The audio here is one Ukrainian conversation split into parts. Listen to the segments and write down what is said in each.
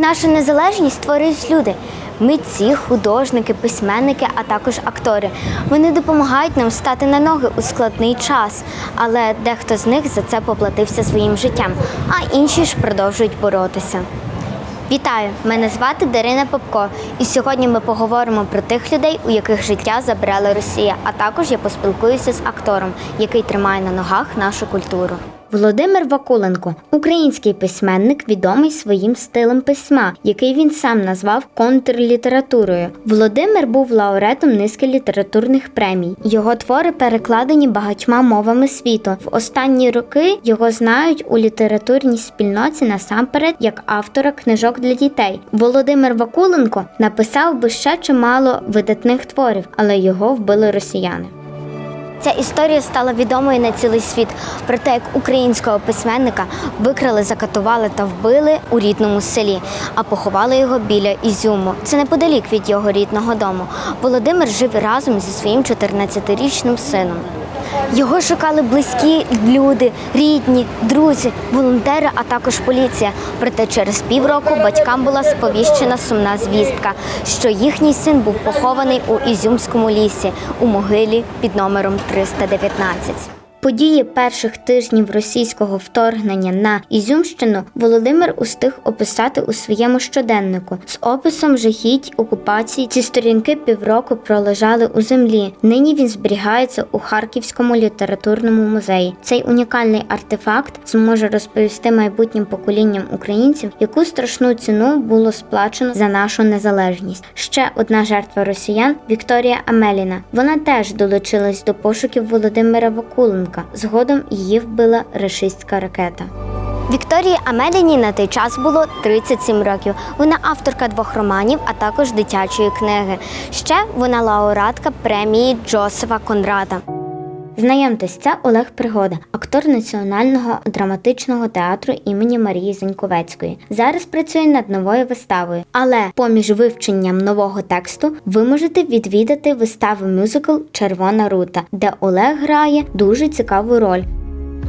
Нашу незалежність створюють люди. Митці, художники, письменники, а також актори. Вони допомагають нам стати на ноги у складний час, але дехто з них за це поплатився своїм життям, а інші ж продовжують боротися. Вітаю! Мене звати Дарина Попко, і сьогодні ми поговоримо про тих людей, у яких життя забрала Росія. А також я поспілкуюся з актором, який тримає на ногах нашу культуру. Володимир Вакуленко український письменник, відомий своїм стилем письма, який він сам назвав контрлітературою. Володимир був лауреатом низки літературних премій. Його твори перекладені багатьма мовами світу. В останні роки його знають у літературній спільноті насамперед як автора книжок для дітей. Володимир Вакуленко написав би ще чимало видатних творів, але його вбили росіяни. Ця історія стала відомою на цілий світ про те, як українського письменника викрали, закатували та вбили у рідному селі, а поховали його біля Ізюму. Це неподалік від його рідного дому. Володимир жив разом зі своїм 14-річним сином. Його шукали близькі люди, рідні, друзі, волонтери, а також поліція. Проте через півроку батькам була сповіщена сумна звістка, що їхній син був похований у Ізюмському лісі у могилі під номером 319. Події перших тижнів російського вторгнення на Ізюмщину Володимир устиг описати у своєму щоденнику з описом жахіть окупації. Ці сторінки півроку пролежали у землі. Нині він зберігається у Харківському літературному музеї. Цей унікальний артефакт зможе розповісти майбутнім поколінням українців, яку страшну ціну було сплачено за нашу незалежність. Ще одна жертва росіян Вікторія Амеліна. Вона теж долучилась до пошуків Володимира Вакуленка. Згодом її вбила рашистська ракета. Вікторії Амеліні на той час було 37 років. Вона авторка двох романів, а також дитячої книги. Ще вона лауреатка премії Джосефа Конрада. Знайомтесь, це Олег Пригода, актор Національного драматичного театру імені Марії Заньковецької. Зараз працює над новою виставою, але поміж вивченням нового тексту ви можете відвідати виставу мюзикл Червона рута, де Олег грає дуже цікаву роль.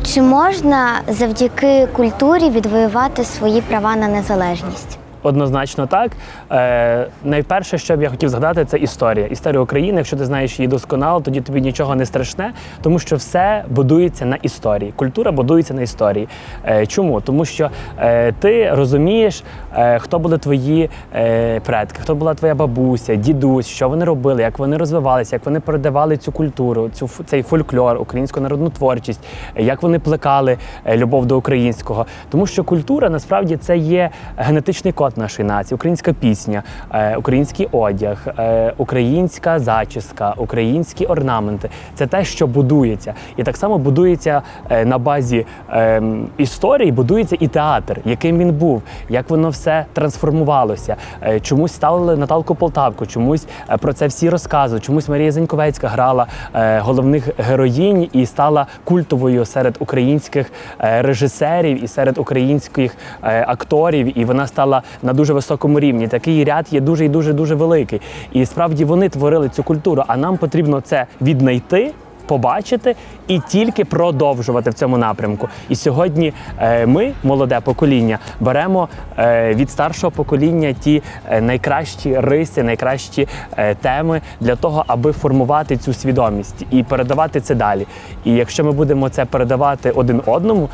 Чи можна завдяки культурі відвоювати свої права на незалежність? Однозначно так. Е, найперше, що б я хотів згадати, це історія. Історія України. Якщо ти знаєш її досконало, тоді тобі нічого не страшне, тому що все будується на історії. Культура будується на історії. Е, чому? Тому що е, ти розумієш, е, хто були твої е, предки, хто була твоя бабуся, дідусь, що вони робили, як вони розвивалися, як вони передавали цю культуру, цю цей фольклор, українську народну творчість, як вони плекали е, любов до українського. Тому що культура насправді це є генетичний код нашої нації, українська пісня, е, український одяг, е, українська зачіска, українські орнаменти. Це те, що будується. І так само будується е, на базі е, історії, будується і театр, яким він був, як воно все трансформувалося. Чомусь ставили Наталку Полтавку, чомусь про це всі розказують. Чомусь Марія Заньковецька грала головних героїнь і стала культовою серед українських режисерів і серед українських акторів. І вона стала на дуже високому рівні. Такий ряд є дуже і дуже дуже великий. І справді вони творили цю культуру. А нам потрібно це віднайти. Побачити і тільки продовжувати в цьому напрямку. І сьогодні е, ми, молоде покоління, беремо е, від старшого покоління ті е, найкращі риси, найкращі теми для того, аби формувати цю свідомість і передавати це далі. І якщо ми будемо це передавати один одному,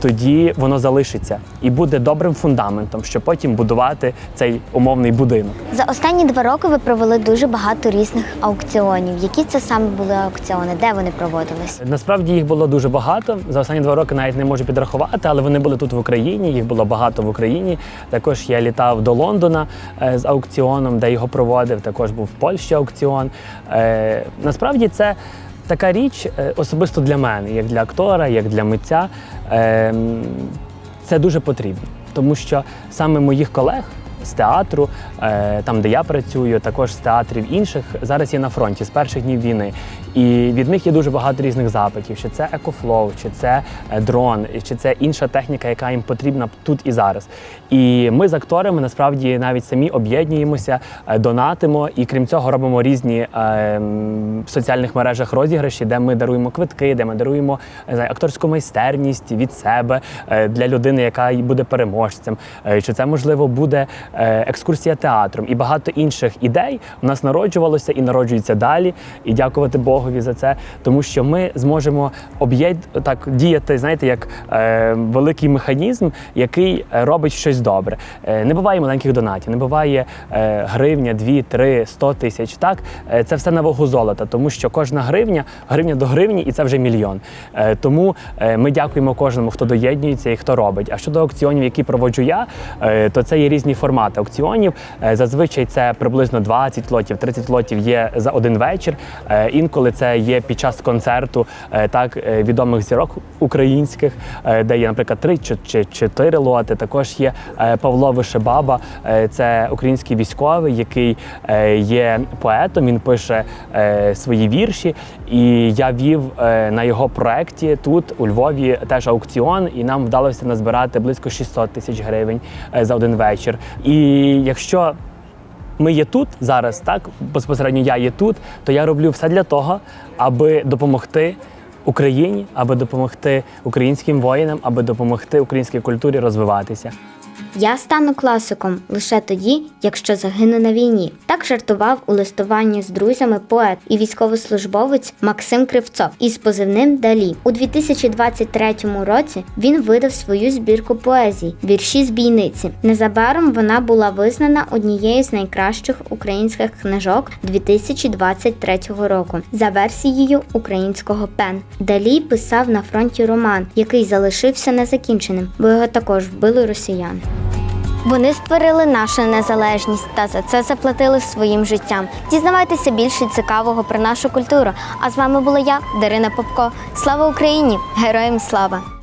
тоді воно залишиться і буде добрим фундаментом, щоб потім будувати цей умовний будинок. За останні два роки ви провели дуже багато різних аукціонів. Які це саме були аукціони? Де вони проводились? Насправді їх було дуже багато. За останні два роки навіть не можу підрахувати, але вони були тут в Україні. Їх було багато в Україні. Також я літав до Лондона е, з аукціоном, де його проводив. Також був в Польщі аукціон. Е, Насправді це. Така річ е, особисто для мене, як для актора, як для митця, це дуже потрібно, тому що саме моїх колег з театру, там де я працюю, також з театрів інших, зараз є на фронті з перших днів війни. І від них є дуже багато різних запитів: чи це екофлоу, чи це е, дрон, чи це інша техніка, яка їм потрібна тут і зараз. І ми з акторами насправді навіть самі об'єднуємося, е, донатимо і крім цього робимо різні е, в соціальних мережах розіграші, де ми даруємо квитки, де ми даруємо знаю, акторську майстерність від себе для людини, яка буде переможцем. Чи це можливо буде екскурсія театром і багато інших ідей у нас народжувалося і народжується далі. І дякувати Богові за це, тому що ми зможемо об'єд так діяти, знаєте, як е, великий механізм, який робить щось добре. Е, не буває маленьких донатів, не буває е, гривня, дві, три, сто тисяч. Так, Е, це все на вагу золота, тому що кожна гривня, гривня до гривні, і це вже мільйон. Е, тому е, ми дякуємо кожному, хто доєднується і хто робить. А щодо аукціонів, які проводжу я, е, то це є різні формати аукціонів. Е, Зазвичай це приблизно 20 лотів, 30 лотів є за один вечір. Е, Інколи це є під час концерту е, так е, відомих зірок українських, е, де є, наприклад, три чи чотири лоти. Також є Павло Вишебаба, це український військовий, який є поетом. Він пише свої вірші. І я вів на його проєкті тут у Львові теж аукціон, і нам вдалося назбирати близько 600 тисяч гривень за один вечір. І якщо ми є тут зараз, так безпосередньо я є тут, то я роблю все для того, аби допомогти Україні, аби допомогти українським воїнам, аби допомогти українській культурі розвиватися. Я стану класиком лише тоді, якщо загину на війні. Так жартував у листуванні з друзями поет і військовослужбовець Максим Кривцов із позивним Далі. У 2023 році він видав свою збірку поезій Вірші з бійниці. Незабаром вона була визнана однією з найкращих українських книжок 2023 року за версією українського пен. Далі писав на фронті роман, який залишився незакінченим, бо його також вбили росіяни. Вони створили нашу незалежність та за це заплатили своїм життям. Дізнавайтеся більше цікавого про нашу культуру. А з вами була я, Дарина Попко. Слава Україні! Героям слава!